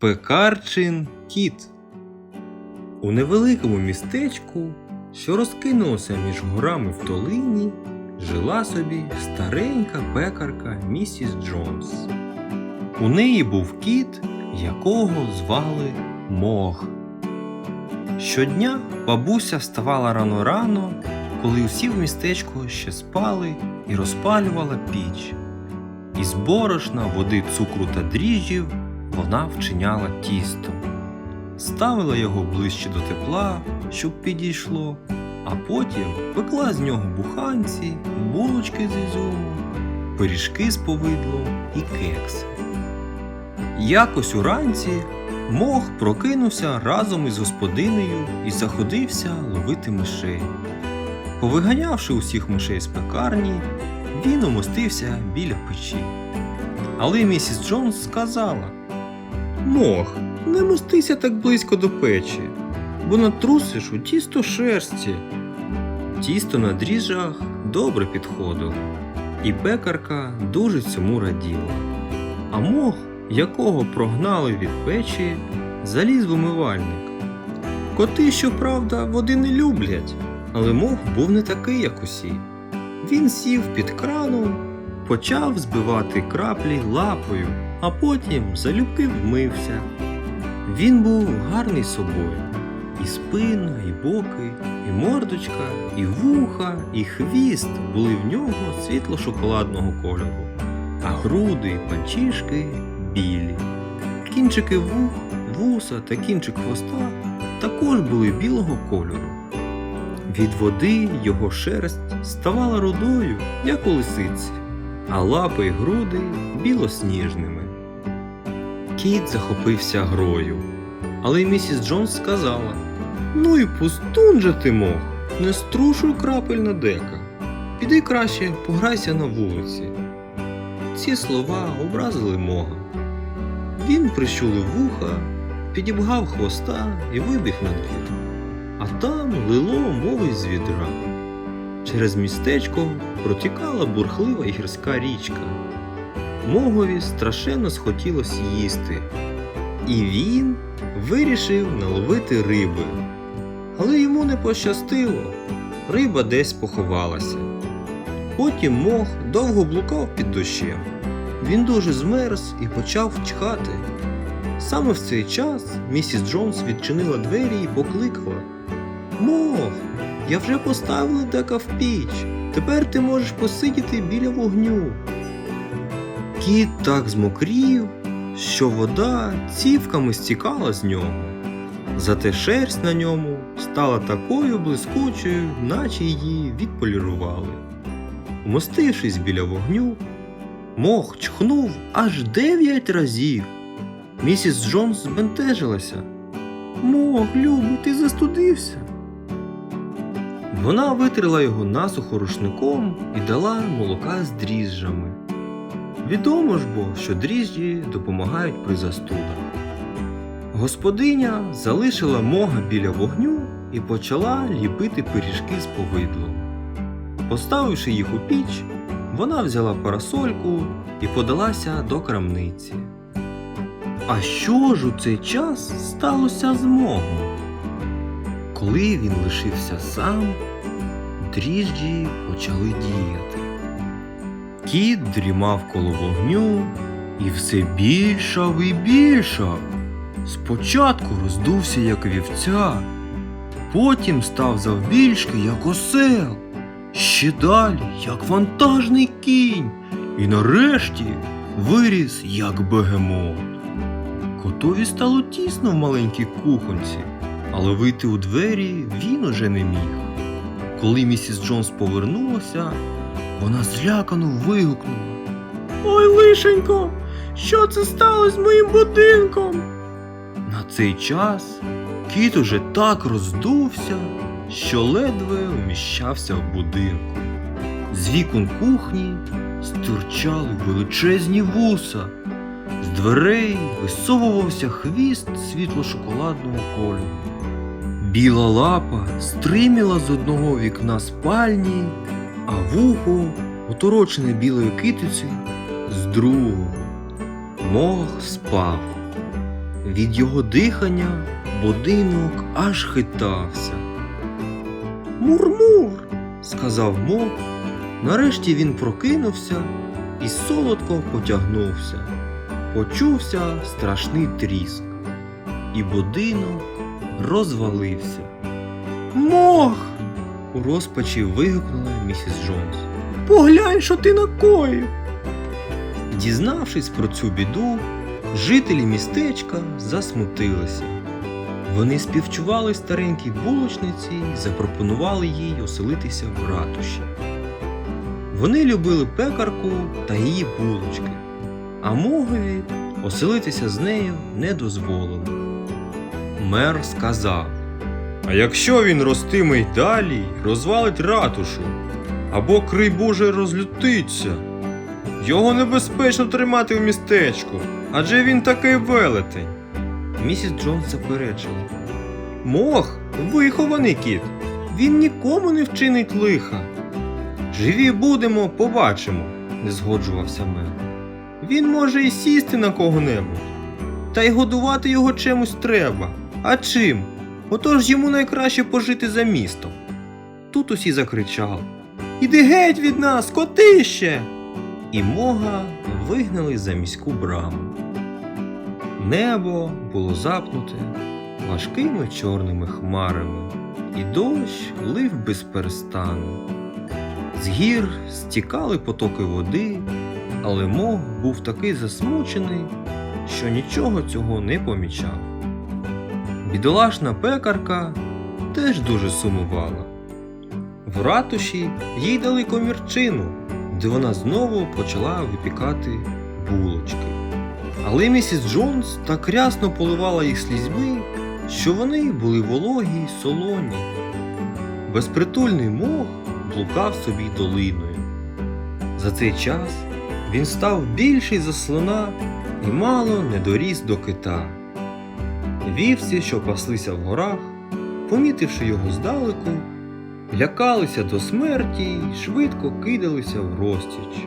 Пекарчин кіт. У невеликому містечку, що розкинулося між горами в долині, жила собі старенька пекарка місіс Джонс. У неї був кіт, якого звали Мох. Щодня бабуся вставала рано-рано, коли усі в містечку ще спали і розпалювала піч. Із борошна, води, цукру та дріжджів вона вчиняла тісто, ставила його ближче до тепла, щоб підійшло, а потім пекла з нього буханці, булочки з ізюму, пиріжки з повидлом і кекси. Якось уранці мох прокинувся разом із господинею і заходився ловити мишей. Повиганявши усіх мишей з пекарні, він умостився біля печі. Але місіс Джонс сказала: Мох, не мостися так близько до печі, бо натрусиш у тісто шерсті. Тісто на дріжджах добре підходило, і пекарка дуже цьому раділа. А мох, якого прогнали від печі, заліз в умивальник. Коти, щоправда, води не люблять, але мох був не такий, як усі. Він сів під краном, почав збивати краплі лапою, а потім залюбки вмився. Він був гарний собою. І спина, і боки, і мордочка, і вуха, і хвіст були в нього світло-шоколадного кольору, а груди і панчішки білі. Кінчики вух, вуса та кінчик хвоста також були білого кольору. Від води його шерсть ставала рудою, як у лисиці, а лапи й груди білосніжними. Кіт захопився грою, але місіс Джонс сказала: Ну і пустун же ти мох, не струшуй крапель на дека. Піди краще пограйся на вулиці. Ці слова образили мога. Він прищулив вуха, підібгав хвоста і вибіг на двір. А там лило, мов із відра. Через містечко протікала бурхлива гірська річка. Могові страшенно схотілося їсти, і він вирішив наловити риби. Але йому не пощастило, риба десь поховалася. Потім мох довго блукав під дощем. Він дуже змерз і почав чхати. Саме в цей час місіс Джонс відчинила двері і покликала: Мох, я вже поставила дека в піч. Тепер ти можеш посидіти біля вогню. Кіт так змокрів, що вода цівками стікала з нього. Зате шерсть на ньому стала такою блискучою, наче її відполірували. Умостившись біля вогню, мох чхнув аж дев'ять разів. Місіс Джонс збентежилася. Мох, любий, ти застудився. Вона витрила його насухо рушником і дала молока з дріжджами. Відомо ж бо, що дріжджі допомагають при застудах. Господиня залишила мога біля вогню і почала ліпити пиріжки з повидлом. Поставивши їх у піч, вона взяла парасольку і подалася до крамниці. А що ж у цей час сталося з могом? Коли він лишився сам, дріжджі почали діяти. Кіт дрімав коло вогню і все більшав і більшав. Спочатку роздувся, як вівця, потім став завбільшки, як осел, ще далі, як вантажний кінь, і нарешті виріс, як бегемот. Котові стало тісно в маленькій кухонці, але вийти у двері він уже не міг. Коли місіс Джонс повернулася, вона злякано вигукнула. Ой, лишенько, що це сталося з моїм будинком? На цей час кіт уже так роздувся, що ледве вміщався в будинку. З вікон кухні стирчали величезні вуса. З дверей висовувався хвіст світло-шоколадного кольору. Біла лапа стриміла з одного вікна спальні, а вухо, оторочене білою китицею, з другого. Мох спав. Від його дихання будинок аж хитався. Мур-мур, сказав мов. Нарешті він прокинувся і солодко потягнувся. Почувся страшний тріск, і будинок розвалився. Мох. У розпачі вигукнула місіс Джонс. Поглянь, що ти накоїв. Дізнавшись про цю біду, жителі містечка засмутилися. Вони співчували старенькій булочниці і запропонували їй оселитися в ратуші. Вони любили пекарку та її булочки, а могові оселитися з нею не дозволили. Мер сказав: А якщо він ростиме й далі, розвалить ратушу, або крий Боже розлютиться, його небезпечно тримати в містечку, адже він такий велетень. Місіс Джонс заперечила. Мох, вихований кіт. Він нікому не вчинить лиха. Живі будемо, побачимо, не згоджувався мер. Він може і сісти на кого-небудь. Та й годувати його чимось треба. А чим? Отож йому найкраще пожити за містом. Тут усі закричали Іди геть від нас, котище! І мога вигнали за міську браму. Небо було запнуте важкими чорними хмарами, і дощ лив без перестану. З гір стікали потоки води, але мох був такий засмучений, що нічого цього не помічав. Бідолашна пекарка теж дуже сумувала. В ратуші їй дали комірчину, де вона знову почала випікати булочки. Але місіс Джонс так рясно поливала їх слізьми, що вони були вологі й солоні. Безпритульний мох блукав собі долиною. За цей час він став більший за слона і мало не доріс до кита. Вівці, що паслися в горах, помітивши його здалеку, лякалися до смерті й швидко кидалися в розтіч.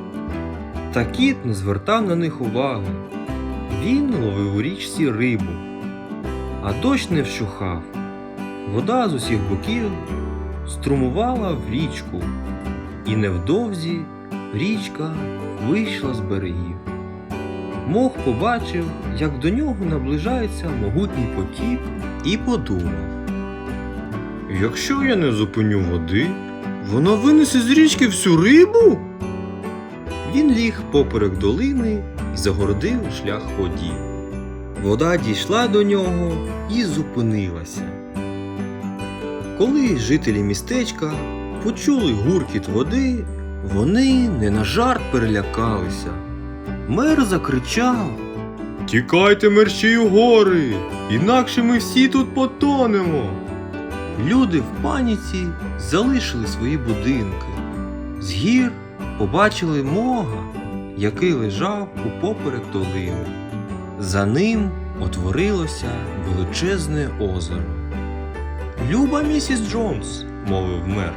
Та кіт не звертав на них уваги. Він ловив у річці рибу, а дощ не вщухав. Вода з усіх боків струмувала в річку, і невдовзі річка вийшла з берегів. Мох побачив, як до нього наближається могутній потік, і подумав. Якщо я не зупиню води, вона винесе з річки всю рибу. Він ліг поперек долини і загородив шлях воді. Вода дійшла до нього і зупинилася. Коли жителі містечка почули гуркіт води, вони не на жарт перелякалися. Мер закричав Тікайте мерщій у гори, інакше ми всі тут потонемо. Люди в паніці залишили свої будинки. З гір побачили мога, який лежав упоперек долини. За ним отворилося величезне озеро. Люба місіс Джонс, мовив мер,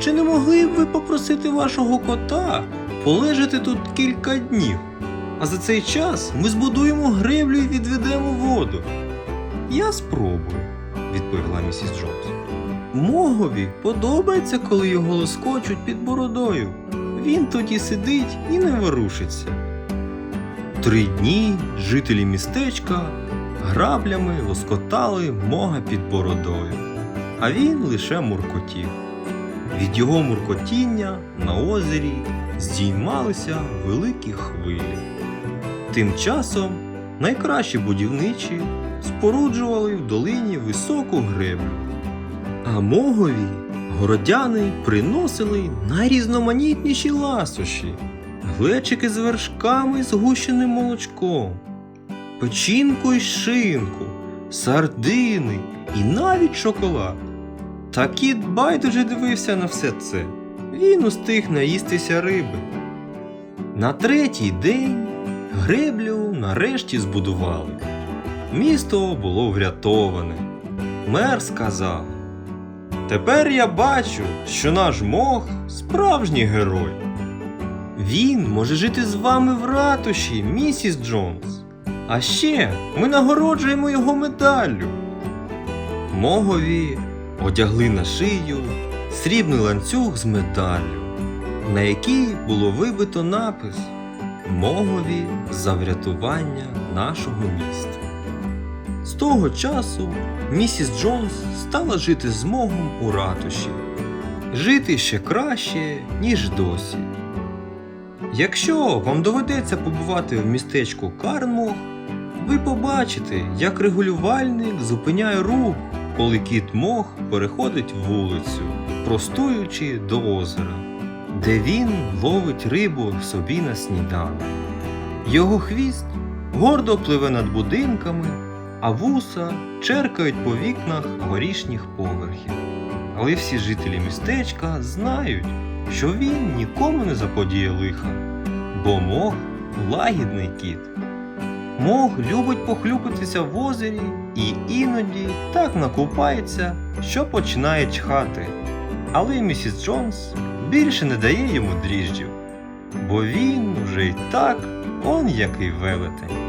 чи не могли б ви попросити вашого кота полежати тут кілька днів? А за цей час ми збудуємо греблю і відведемо воду. Я спробую, відповіла місіс Джонс. Могові подобається, коли його лоскочуть під бородою. Він тоді сидить і не ворушиться. Три дні жителі містечка граблями лоскотали мога під бородою, а він лише муркотів. Від його муркотіння на озері здіймалися великі хвилі. Тим часом найкращі будівничі споруджували в долині високу греблю. А могові городяни приносили найрізноманітніші ласощі, глечики з вершками і згущеним молочком, печінку й шинку, сардини і навіть шоколад. Та кіт байдуже дивився на все це. Він устиг наїстися риби. На третій день греблю нарешті збудували. Місто було врятоване. Мер сказав: Тепер я бачу, що наш мох справжній герой. Він може жити з вами в ратуші, місіс Джонс. А ще ми нагороджуємо його медаллю. Могові одягли на шию срібний ланцюг з медаллю, на якій було вибито напис Могові за врятування нашого міста. З того часу місіс Джонс стала жити з Могом у ратуші. Жити ще краще, ніж досі. Якщо вам доведеться побувати в містечку Карнмох, ви побачите, як регулювальник зупиняє рух, коли кіт Мох переходить вулицю, простуючи до озера, де він ловить рибу собі на сніданок. Його хвіст гордо пливе над будинками, а вуса черкають по вікнах горішніх поверхів. Але всі жителі містечка знають, що він нікому не заподіє лиха, бо мох лагідний кіт. Мох любить похлюпатися в озері і іноді так накупається, що починає чхати. Але місіс Джонс більше не дає йому дріжджів, бо він уже й так он який велетень.